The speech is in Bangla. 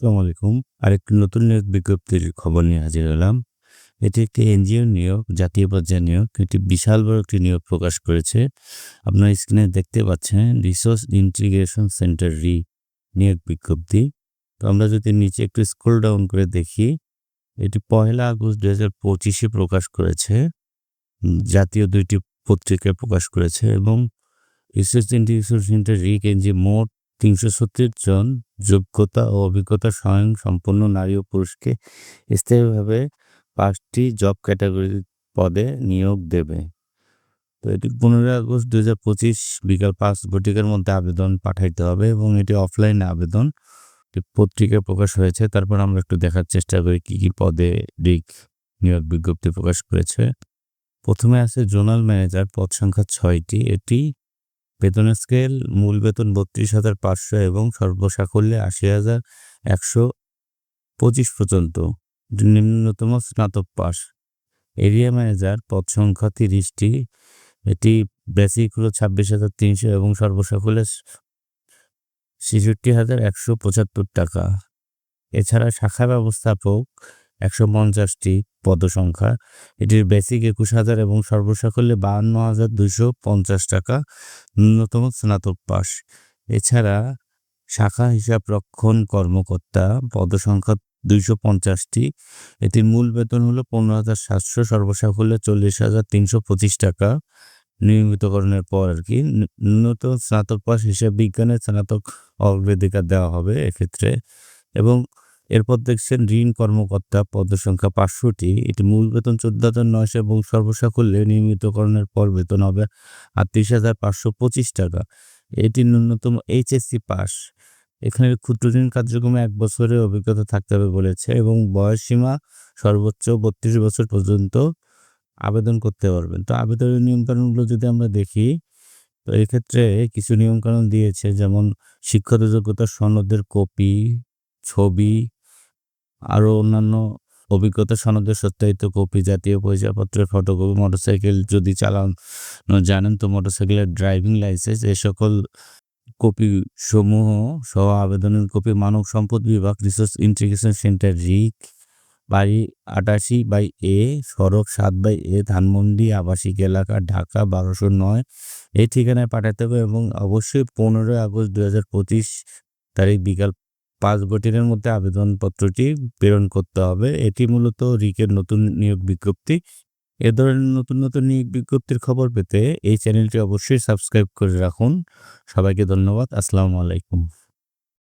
আসসালামু আলাইকুম। আরেকটি নতুন নিয়োগ বিজ্ঞপ্তির খবর নিয়ে হাজির হলাম। এটি একটি এনজিও নিয়োগ, জাতীয় পর্যায়ে নিয়োগ। এটি বিশাল বড় একটি নিয়োগ প্রকাশ করেছে। আপনার স্ক্রিনে দেখতে পাচ্ছেন রিসোর্স ইন্টিগ্রেশন সেন্টার রি নিয়োগ বিজ্ঞপ্তি। তো আমরা যদি নিচে একটু স্ক্রল ডাউন করে দেখি, এটি পহেলা আগস্ট দু হাজার পঁচিশে প্রকাশ করেছে। জাতীয় দুইটি পত্রিকায় প্রকাশ করেছে এবং রিসোর্স ইন্টিগ্রেশন সেন্টার রিক এনজি মোট তিনশো সত্তর জন যোগ্যতা ও অভিজ্ঞতা স্বয়ং সম্পন্ন নারী ও পুরুষকে স্থায়ীভাবে পাঁচটি জব ক্যাটাগরি পদে নিয়োগ দেবে। তো এটি পনেরোই আগস্ট দু হাজার পঁচিশ বিকাল পাঁচ ঘটিকার মধ্যে আবেদন পাঠাইতে হবে এবং এটি অফলাইনে আবেদন। পত্রিকায় প্রকাশ হয়েছে, তারপর আমরা একটু দেখার চেষ্টা করি কী কী পদে রিক নিয়োগ বিজ্ঞপ্তি প্রকাশ করেছে। প্রথমে আছে জোনাল ম্যানেজার, পদ সংখ্যা ছয়টি। এটি বেতনের স্কেল মূল বেতন বত্রিশ হাজার পাঁচশো এবং সর্বসাকল্যে আশি হাজার একশো পঁচিশ পর্যন্ত। নিম্নতম স্নাতক পাস। এরিয়া ম্যানেজার পদ সংখ্যা তিরিশটি। এটি বেসিক হলো ছাব্বিশ হাজার তিনশো এবং সর্বসাকল্যে ছেষট্টি হাজার একশো পঁচাত্তর টাকা। এছাড়া শাখা ব্যবস্থাপক একশো পঞ্চাশটি পদসংখ্যা। এটির বেসিক একুশ হাজার এবং সর্বসাকল্যে বাহান্ন হাজার দুশো পঞ্চাশ টাকা ন্যূনতম স্নাতক পাস এছাড়া শাখা হিসাব রক্ষণ কর্মকর্তা পদসংখ্যা দুইশো পঞ্চাশটি। এটির মূল বেতন হলো পনেরো হাজার সাতশো, সর্বসাকল্যে চল্লিশ হাজার তিনশো পঁচিশ টাকা। নিয়মিতকরণের পর আর কি ন্যূনতম স্নাতক পাস হিসাব বিজ্ঞানের স্নাতক অগ্রাধিকার দেওয়া হবে এক্ষেত্রে। এবং এরপর দেখছেন ঋণ কর্মকর্তা পদসংখ্যা পাঁচশোটি এটি মূল বেতন চোদ্দ হাজার নয়শো এবং সর্বসাকল্যে নিয়মিতকরণের পর বেতন হবে আটত্রিশ হাজার পাঁচশো পঁচিশ টাকা। এটি ন্যূনতম এইচএসসি পাস। এখানে ক্ষুদ্র ঋণ কার্যক্রমে এক বছরের অভিজ্ঞতা থাকতে হবে বলেছে এবং বয়স সীমা সর্বোচ্চ বত্রিশ বছর পর্যন্ত আবেদন করতে পারবেন। তো আবেদনের নিয়মকানুনগুলো যদি আমরা দেখি, তো এক্ষেত্রে কিছু নিয়মকানুন দিয়েছে, যেমন শিক্ষাগত যোগ্যতা সনদের কপি, ছবি আরও অন্যান্য অভিজ্ঞতা সনদের সত্যায়িত কপি, জাতীয় পরিচয়পত্রের ফটোকপি, মোটরসাইকেল যদি চালানো জানেন তো মোটরসাইকেলের ড্রাইভিং লাইসেন্স এই সকল কপি সমূহ সহ আবেদনের কপি মানব সম্পদ বিভাগ রিসোর্স ইন্টিগ্রেশন সেন্টার, রিক বাড়ি আটাশি বাই এ, সড়ক সাত বাই এ, ধানমন্ডি আবাসিক এলাকা, ঢাকা বারোশো নয়। এই ঠিকানায় পাঠাতে হবে এবং অবশ্যই পনেরোই আগস্ট দু হাজার পঁচিশ তারিখ বিকাল পাঁচ বটিনের মধ্যে আবেদনপত্রটি প্রেরণ করতে হবে। এটি মূলত রিকের নতুন নিয়োগ বিজ্ঞপ্তি। এ ধরনের নতুন নতুন নিয়োগ বিজ্ঞপ্তির খবর পেতে এই চ্যানেলটি অবশ্যই সাবস্ক্রাইব করে রাখুন। সবাইকে ধন্যবাদ। আসসালামু আলাইকুম।